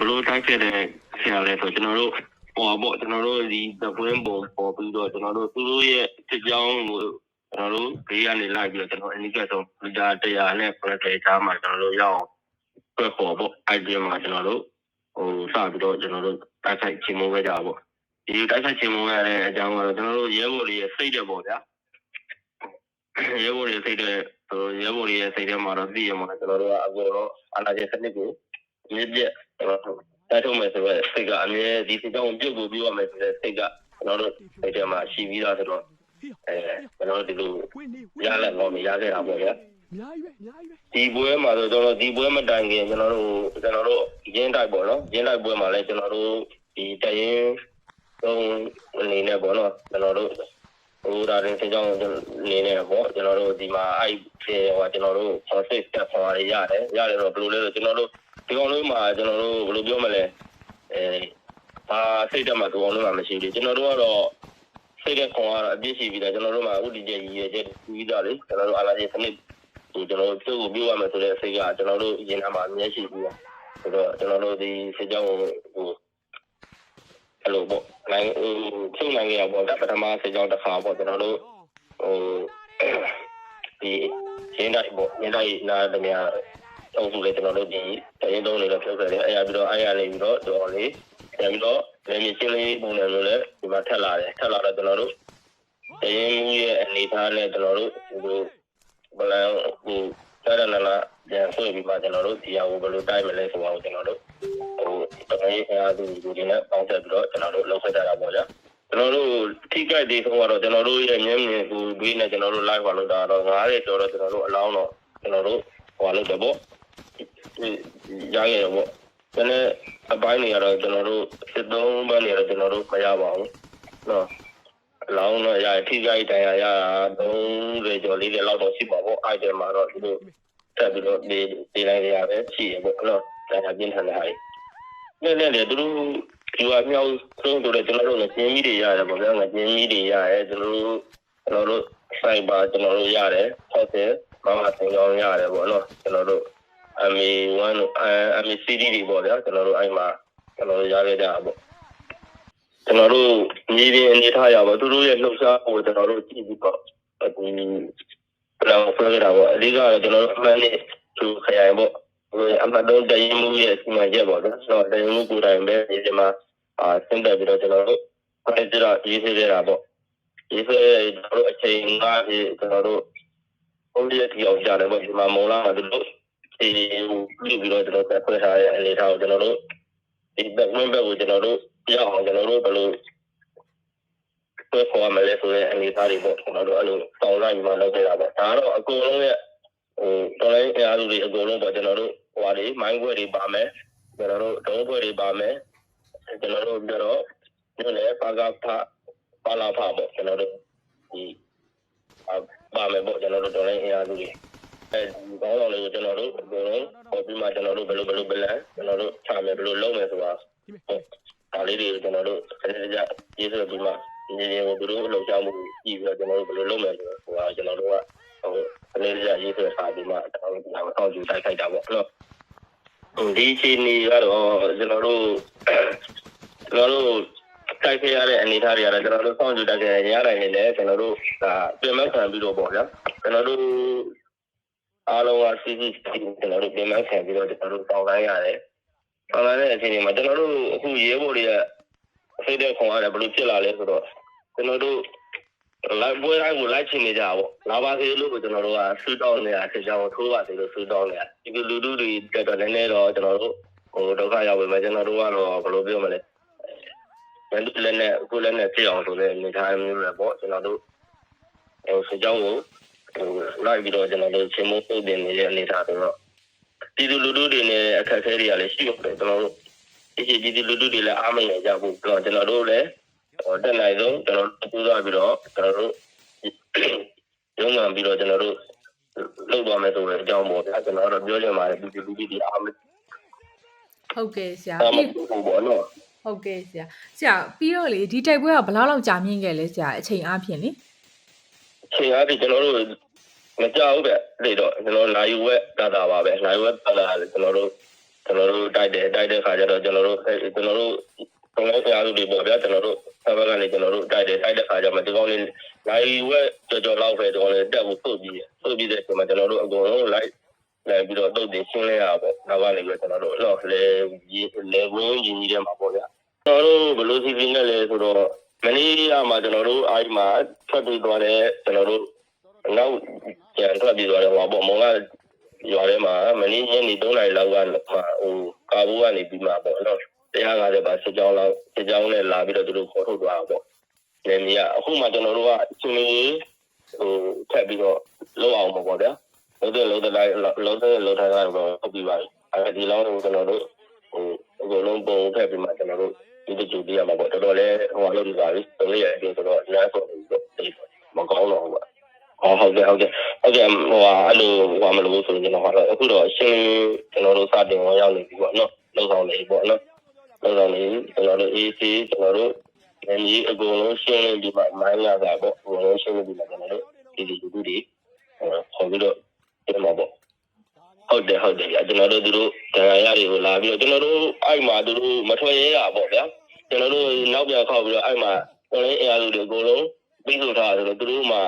ဘလို့တိုက်ခဲ့တဲ့ဆရာလဲဆိုကျွန်တော်တို့ဟောပေါ့ကျွန်တော်တို့ဒီသပွင်းပုံပေါ်ပြီးတော့ကျွန်တော်တို့သူတို့ရဲ့စစ်ကြောင်းကိုကျွန်တော်တို့ဘေးကနေလိုက်ပြီးတော့ကျွန်တော်အနိကဆုံးမီတာ100နဲ့90ချားမှာကျွန်တော်တို့ရောက်ပြတ်ပေါ်ပေါ့အဲ့ဒီမှာကျွန်တော်တို့ဟိုစပြီးတော့ကျွန်တော်တို့တိုက်ခိုက်ချင်မိုးခဲ့ကြပါပေါ့ဒီတိုက်ခိုက်ချင်မိုးရတဲ့အကြောင်းကတော့ကျွန်တော်တို့ရဲဘော်တွေရဲ့စိတ်တဲ့ပေါ့ဗျာရဲဘော်တွေစိတ်တဲ့ဟိုရဲဘော်တွေရဲ့စိတ်ထဲမှာတော့သိရမှာကျွန်တော်တို့ကအကောတော့အနာကျစနစ်ကို မြစ်ပြက်ကျွန်တော်တို့တိုက်ထုတ်မယ်ဆိုတော့စိတ်ကအမြဲဒီစိတ်ကြောင့်ပြုတ်ကိုပြောရမယ်ဆိုတဲ့စိတ်ကကျွန်တော်တို့စိတ်ထဲမှာရှိပြီးသားဆိုတော့အဲကျွန်တော်တို့ဒီလိုရလက်တော့မရခဲ့တာပေါ့ဗျာအများကြီးပဲအများကြီးပဲဒီပွဲမှာဆိုကျွန်တော်ဒီပွဲမတိုင်ခင်ကျွန်တော်တို့ကျွန်တော်တို့ရင်းတိုက်ပေါ့နော်ရင်းတိုက်ပွဲမှာလည်းကျွန်တော်တို့ဒီတရင်သုံးအနေနဲ့ပေါ့နော်ကျွန်တော်တို့ဟိုဒါရင်စကြောင်းအနေနဲ့ပေါ့ကျွန်တော်တို့ဒီမှာအဲ့ဒီဟိုကျွန်တော်တို့ process တက်ခေါ်ရရတယ်ရတယ်တော့ဘယ်လိုလဲဆိုကျွန်တော်တို့ ဒီကောင်လေးမှာကျွန်တော်တို့ဘယ်လိုပြောမလဲအဲဘာစိတ်တက်မှာဒီကောင်လေးမှာမရှိဘူးကျွန်တော်တို့ကတော့စိတ်တက်ခေါ်ရတာအပြည့်ရှိပြီးတော့ကျွန်တော်တို့မှာဥတီကျရည်ရချက်ပြီးသားလေကျွန်တော်တို့အာလာကြီးစနစ်ဒီကျွန်တော်တို့ပြုတ်ကိုပြောရမယ်ဆိုတဲ့စိတ်ကကျွန်တော်တို့ရင်ထဲမှာအမြဲရှိပြီးတော့ဆိုတော့ကျွန်တော်တို့ဒီစိတ်ကြောင့်ဟိုအဲ့လိုပေါ့နိုင်ဟိုချုပ်နိုင်ရပေါ့ဒါပထမစိတ်ကြောင့်တစ်ခါပေါ့ကျွန်တော်တို့ဟိုဒီရင်းတိုင်းပေါ့ရင်းတိုင်းနားတည်းများ အုပ်စုလေးကျွန်တော်တို့ဒီတရင်သုံးလေးတော့ဖြုတ်ခဲ့တယ်အဲ့ရပြီးတော့အဲ့ရလေးပြီးတော့တော်လေးပြန်ပြီးတော့လည်းမြင့်ချင်းလေးပုံစံမျိုးလည်းဒီမှာထက်လာတယ်ထက်လာတော့ကျွန်တော်တို့တရင်မူရဲ့အနေထားနဲ့ကျွန်တော်တို့ဒီဘလန်ဟိုတာရနာလာပြန်ဆွေးပြီးမှကျွန်တော်တို့ဒီဟာကိုဘယ်လိုတိုက်မလဲဆိုတော့ကျွန်တော်တို့ဟိုတကယ်အားသူဒီဒီနဲ့ပေါင်းဆက်ပြီးတော့ကျွန်တော်တို့လုပ်ခဲ့ကြတာပေါ့ဗျာကျွန်တော်တို့ထိကြိုက်သေးဆုံးကတော့ကျွန်တော်တို့ရဲ့မျက်မြင်ကိုဒီနဲ့ကျွန်တော်တို့ live ပါလို့တာတော့90ကျော်တော့ကျွန်တော်တို့အလောင်းတော့ကျွန်တော်တို့ဟိုလုပ်တယ်ပေါ့ ရခဲ့ရပေါ့ဒါနဲ့အပိုင်းတွေကတော့ကျွန်တော်တို့စစ်သုံးဘန်းတွေကတော့ကျွန်တော်တို့မရပါဘူးနော်အလောင်းတော့ရထိခိုက်တရားရ30ကျော်လေးလောက်တော့ရှိပါပေါ့ item မှာတော့ဒီလိုတက်ပြီးတော့ဒီဒီလိုက်ရပဲရှိရပေါ့နော်တရားပြင်းထန်တဲ့ဟာတွေနဲ့နဲ့သူတို့ဒီဟာမြောက်ဆုံးတို့လည်းကျွန်တော်တို့လည်းကျင်းကြီးတွေရတယ်ပေါ့ဗျာငကျင်းကြီးတွေရတယ်ကျွန်တော်တို့ကျွန်တော်တို့ site ပါကျွန်တော်တို့ရတယ်ဟုတ်တယ်ဘာမှသင်ကြောင်းရတယ်ပေါ့နော်ကျွန်တော်တို့ MA1 MACD တွေပေါ့ဗျာကျွန်တော်တို့အဲ့မှာကျွန်တော်တို့ရခဲ့ကြတာပေါ့ကျွန်တော်တို့ညီရင်အနေထားရပါသူတို့ရဲ့လှုပ်ရှားပုံကျွန်တော်တို့ကြည့်ပြီးတော့ဒီပြန်ဆွဲကြတာပေါ့အဓိကတော့ကျွန်တော်တို့အမှန်နဲ့သူခရိုင်ပေါ့ဟိုအမှန်တော့တရင်မှုရဲ့စီမံချက်ပေါ့နော်ဆိုတော့တရင်မှုကိုယ်တိုင်ပဲဒီမှာအာစင်တက်ပြီးတော့ကျွန်တော်တို့အဲ့ဒါရေးစေကြတာပေါ့ရေးစေကျွန်တော်တို့အချိန်ငါးပြီးကျွန်တော်တို့ဘုံရတီအောင်ကြတယ်ပေါ့ဒီမှာမော်လာမှာသူတို့ ဒီပြီးတော့ကျွန်တော်တက်ခွဲထားတဲ့အနေထားကိုကျွန်တော်တို့ဒီဘက်ဝင်းဘက်ကိုကျွန်တော်တို့ရအောင်ကျွန်တော်တို့ဘယ်လိုပွဲခေါ်ရမလဲဆိုတဲ့အနေအထားတွေပေါ့ကျွန်တော်တို့အဲ့လိုတောင်းလိုက်ပြီးမှလုပ်ခဲ့တာပေါ့ဒါကတော့အကုန်လုံးရဲ့ဟိုတော်လိုင်းအားစုတွေအကုန်လုံးပေါ့ကျွန်တော်တို့ဟိုဟာတွေမိုင်းခွဲတွေပါမယ်ကျွန်တော်တို့ဒုံးခွဲတွေပါမယ်ကျွန်တော်တို့ပြီးတော့ညနေပါကဖပါလာဖပေါ့ကျွန်တော်တို့ဒီပါမယ်ပေါ့ကျွန်တော်တို့တော်လိုင်းအားစုတွေ အဲဒီကောင်းအောင်လေးကိုကျွန်တော်တို့အကုန်လုံးပေါ်ပြီးမှကျွန်တော်တို့ဘယ်လိုဘယ်လိုပလန်ကျွန်တော်တို့ချမယ်ဘယ်လိုလုပ်မယ်ဆိုတာဒါလေးတွေကျွန်တော်တို့ခဏကြရေးဆိုပြီးမှဒီနေ့ကိုတို့လှုပ်ရှားမှုကြည့်ပြီးတော့ကျွန်တော်တို့ဘယ်လိုလုပ်မယ်ဆိုတော့ဟိုကျွန်တော်တို့ကဟိုခဏကြရေးဆိုစာပြီးမှကျွန်တော်တို့ဒီအောင်ဆောင်ယူတိုက်ခိုက်တာပေါ့အဲ့တော့ဒီချိန်ကြီးကတော့ကျွန်တော်တို့ကျွန်တော်တို့တိုက်ခဲ့ရတဲ့အနေအထားတွေကတော့ကျွန်တော်တို့ဆောင်ယူတိုက်ခဲ့ရရတယ်နေလည်းကျွန်တော်တို့ဒါပြင်မဲ့ခံပြီးတော့ပေါ့ဗျာကျွန်တော်တို့ အားလုံးကစီစီကျွန်တော်တို့ပြင်မဲ့ခံပြီးတော့ကျွန်တော်တို့တောင်းတိုင်းရတယ်။အော်လည်းအချိန်ဒီမှာကျွန်တော်တို့အခုရဲဘော်တွေကဖိတဲ့ခွန်ရတယ်ဘယ်လိုဖြစ်လာလဲဆိုတော့ကျွန်တော်တို့လိုက်ပွဲတိုင်းကိုလိုက်ချင်နေကြတာပေါ့။လာပါစေလို့ကျွန်တော်တို့ကဆူတောင်းနေတာဆက်ကြောင်းထိုးပါစေလို့ဆူတောင်းနေတာ။ဒီလူလူတွေတက်တော့နည်းနည်းတော့ကျွန်တော်တို့ဟိုဒုက္ခရောက်ပြီမဲ့ကျွန်တော်တို့ကတော့ဘယ်လိုပြောမလဲ။ဘယ်လိုလဲနဲ့အခုလည်းနဲ့ဖြစ်အောင်ဆိုတဲ့အနေထားမျိုးတွေပေါ့ကျွန်တော်တို့ဟိုဆက်ကြောင်းကိုဟို လိုက်ပြီးတော့ကျွန်တော်တို့ချင်းမိုးပုတ်တင်နေတဲ့အနေထားဆိုတော့ပြည်သူလူထုတွေနဲ့အခက်အခဲတွေကလည်းရှိပါတယ်ကျွန်တော်တို့ဒီပြည်သူလူထုတွေလည်းအားမငယ်ကြဘူးကျွန်တော်ကျွန်တော်တို့လည်းဟိုတက်နိုင်ဆုံးကျွန်တော်တို့ပူးသွားပြီးတော့ကျွန်တော်တို့ရုံးငံပြီးတော့ကျွန်တော်တို့လုပ်သွားမယ်ဆိုတဲ့အကြောင်းပေါ့ဗျာကျွန်တော်တို့ပြောချင်ပါတယ်ပြည်သူလူထုတွေအားမဟုတ်ကဲ့ဆရာအားမပြီးဘူးပေါ့နော်ဟုတ်ကဲ့ဆရာဆရာပြီးတော့လေဒီတိုက်ပွဲကဘယ်လောက်လောက်ကြာမြင့်ခဲ့လဲဆရာအချိန်အားဖြင့်လေအ ချိန်အားဖြင့်ကျွန်တော်တို့မကြောက်ဘူးဗျလေတော့ကျွန်တော်လာယူဝက်တာတာပါပဲလာယူဝက်တာတာကျွန်တော်တို့တကျွန်တော်တို့တိုက်တယ်တိုက်တဲ့ခါကျတော့ကျွန်တော်တို့ကျွန်တော်တို့ကျွန်တော်တို့အားစုတွေပေါ့ဗျာကျွန်တော်တို့ဆဘကနေကျွန်တော်တို့တိုက်တယ်တိုက်တဲ့ခါကျမှဒီကောင်းလေးနိုင်ဝက်ကြော်ကြော်လောက်ပဲဒီကောင်းလေးတက်ဖို့ပုတ်ပြီးပုတ်ပြီးတဲ့အချိန်မှာကျွန်တော်တို့အကုန်လုံးလိုက်လိုက်ပြီးတော့တုတ်တင်ရှင်းလဲရပေါ့နောက်ကနေပြီးကျွန်တော်တို့တော့လေလေဝင်းကြီးကြီးထဲမှာပေါ့ဗျာကျွန်တော်တို့ဘလို့စီစီနဲ့လဲဆိုတော့ မနေ့ကမှကျွန်တော်တို့အားမှာထွက်ပြီးသွားတဲ့ကျွန်တော်တို့နောက်ကျန်ထွက်ပြီးသွားတဲ့ဟောပေါ့မောင်ကရွာထဲမှာမင်းညနေ3နာရီလောက်ကမှဟိုကာဘူးကနေပြီးမှပေါ့နော်တရားကားတဲ့ပါစစ်ကြောင်းလောက်စစ်ကြောင်းနဲ့လာပြီးတော့သူတို့ခေါ်ထုတ်သွားတာပေါ့။နေမီကအခုမှကျွန်တော်တို့ကအချင်းလေးဟိုထပ်ပြီးတော့လောက်အောင်ပေါ့ဗျာ။လုံးတဲ့လုံးတဲ့လိုက်လုံးတဲ့လုံးထားတာတော့ဟုတ်ပြီပါ။အဲဒီလောင်းကိုကျွန်တော်တို့ဟိုအ ကုန်လုံးပုံထပ်ပြီးမှကျွန်တော်တို့ဒီတကြိုပြရမှာပေါ့တော်တော်လေးဟိုလုပ်ပြီးပါပြီ။တလေးရဲ့အပြင်ဆိုတော့အများဆုံးပြီးတော့မကောင်းတော့ဘူးပေါ့။ဟုတ်ဟုတ်ကဲ့ဟုတ်ကဲ့ဟုတ်ကဲ့ဟိုဟာအဲ့လိုဟိုမလို့ဆိုရင်ကျွန်တော်ကတော့အခုတော့အရှင်းကျွန်တော်တို့စတင်ဝင်ရောက်နေပြီပေါ့နော်လုံဆောင်နေပြီပေါ့နော်လုံဆောင်နေကျွန်တော်တို့ AC ကျွန်တော်တို့အကြီးအကုန်လုံးရှင်းနေဒီမှာမိုင်းရတာပေါ့အကုန်လုံးရှင်းနေဒီမှာကျွန်တော်တို့ဒီဒီဒီဒီဟိုခေါ်ပြီးတော့ပြန်မှာပေါ့ ဟုတ်တယ်ဟုတ်တယ်ကျွန်တော်တို့သူတို့တရားရတွေကိုလာပြီးတော့ကျွန်တော်တို့အဲ့မှာသူတို့မထွက်ရဲရပေါ့ဗျာကျွန်တော်တို့နောက်ပြန်ခောက်ပြီးတော့အဲ့မှာတော်လေးအရာတွေအကုန်လုံးပြီးဆိုထားတယ်ဆိုတော့သူတို့မှ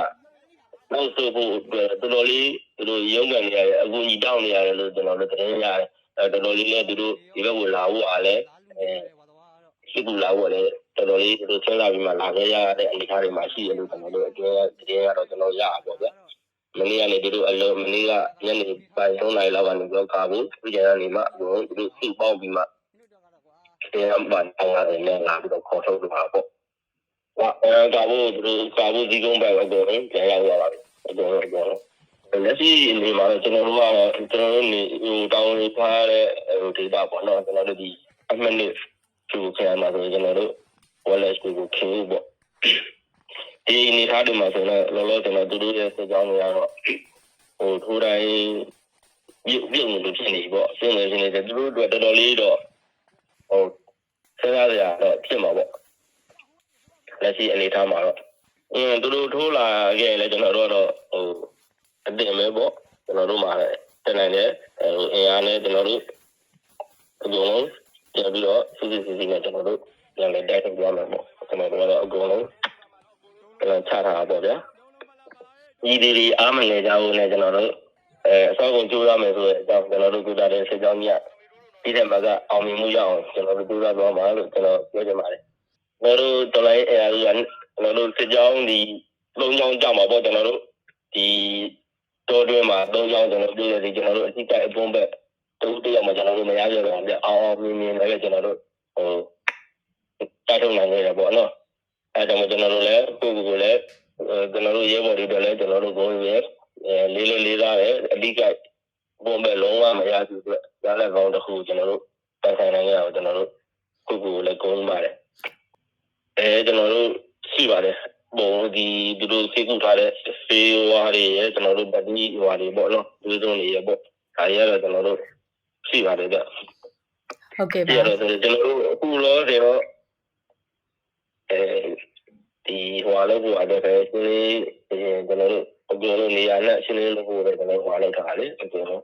နောက်ဆိုဖို့တော်တော်လေးသူတို့ရုံးကန်နေရတယ်အကူကြီးတောင်းနေရတယ်လို့ကျွန်တော်တို့သတင်းရတယ်အဲတော်တော်လေးလည်းသူတို့ဒီဘက်ကိုလာဖို့အားလည်းအဲရှိကူလာဖို့လည်းတော်တော်လေးသူတို့စဉ်းစားပြီးမှလာခဲ့ရတဲ့အနေအထားတွေမှာရှိတယ်လို့ကျွန်တော်တို့အကျိုးသတင်းကတော့ကျွန်တော်ရပါပေါ့ဗျ မနေ့ကနေသူတို့အလုံးမနေ့ကညနေပိုင်း3နာရီလောက်ကနေပြောကာဖို့ဒီကြကနေမှသူတို့သူတို့စုပေါင်းပြီးမှတရားမှန်အောင်ရတယ်လည်းလာပြီးတော့ခေါ်ထုတ်တော့ပါပေါ့ဟာအဲကာဖို့သူတို့ကာဖို့ဒီကုန်းဘက်ကတော့ပြန်ရောက်လာပါပြီအကုန်လုံးအကုန်လုံးလက်ရှိအနေမှာကျွန်တော်တို့ကတော့ကျွန်တော်တို့နေဟိုတောင်းလေးထားတဲ့ဟိုဒေတာပေါ့နော်ကျွန်တော်တို့ဒီအမှတ်နှစ်သူခံရမှာဆိုကျွန်တော်တို့ wallet ကိုခင်းပေါ့ ဒီနေထားတယ်မှာဆိုတော့လောလောကျွန်တော်တို့ရဲ့စကြောင်းတွေကတော့ဟိုထိုးတိုင်းပြုတ်ပြုတ်လို့ဖြစ်နေပေါ့ပြင်နေနေတယ်သူတို့တော်တော်လေးတော့ဟိုဆက်ရရတော့ဖြစ်မှာပေါ့လက်ရှိအနေထားမှာတော့အင်းသူတို့ထိုးလာခဲ့လဲကျွန်တော်တို့ကတော့ဟိုအတင်ပဲပေါ့ကျွန်တော်တို့မှာတက်နိုင်တယ်ဟိုအင်အားနဲ့ကျွန်တော်တို့အကုန်လုံးပြန်ပြီးတော့စီစီစီစီနဲ့ကျွန်တော်တို့ပြန်လဲတိုက်ထုတ်ကြမှာပေါ့ကျွန်တော်တို့ကတော့အကုန်လုံးပြန် ချထားတာပေါ့ဗျာဒီဒီဒီအားမလဲကြဘူးနဲ့ကျွန်တော်တို့အဲအစောကုန်ကြိုးရမယ်ဆိုတဲ့အကြောင်းကျွန်တော်တို့ကြိုးစားတဲ့ဆက်ကြောင်းကြီးပြီးတဲ့မှာကအောင်မြင်မှုရအောင်ကျွန်တော်တို့ကြိုးစားသွားမှာလို့ကျွန်တော်ပြောချင်ပါတယ်ကျွန်တော်တို့တော်လိုင်းအဲအားကကျွန်တော်တို့စစ်ကြောင်းဒီလုံချောင်းကြမှာပေါ့ကျွန်တော်တို့ဒီတော်တွင်းမှာသုံးချောင်းကျွန်တော်တို့ပြည်ရစီကျွန်တော်တို့အတိတ်အပုံးဘက်တူတယောက်မှာကျွန်တော်တို့မရရတော့ဗျအောင်အောင်မြင်မြင်လည်းကျွန်တော်တို့ဟိုတိုက်ထုတ်နိုင်ရပေါ့နော်အဲဒါမှကျွန်တော်တို့လည်းကိုယ့်ကိုယ်လည်း ကျွန်တော်တို့ရဲဘော်တွေတော့လည်းကျွန်တော်တို့ကိုယ်ရဲလေးလေးလေးသားတယ်အတိတ်ပုံးဘက်လုံးဝမရဘူးအတွက်ရလက်ကောင်းတစ်ခုကျွန်တော်တို့တိုင်ဆိုင်နိုင်ရအောင်ကျွန်တော်တို့ကိုယ့်ကိုယ်လည်းကိုယ်ပါတယ်အဲကျွန်တော်တို့ရှိပါတယ်ပုံဒီသူတို့စိတ်ကူထားတဲ့ဖေးဝါးတွေရဲ့ကျွန်တော်တို့ဗတိဟွာတွေပေါ့နော်ဒီလိုနေရပေါ့ဒါရတော့ကျွန်တော်တို့ရှိပါတယ်ဗျဟုတ်ကဲ့ပြပါရတော့ကျွန်တော်တို့အခုလောဆယ်တော့အဲ ဒီဟွာလို့ဟွာတော့ပဲရှင်းလေးကျွန်တော်တို့အကုန်လုံးနေရာနဲ့ရှင်းလေးလို့ဟိုပဲကျွန်တော်ဟွာလောက်ထားလေအကုန်လုံး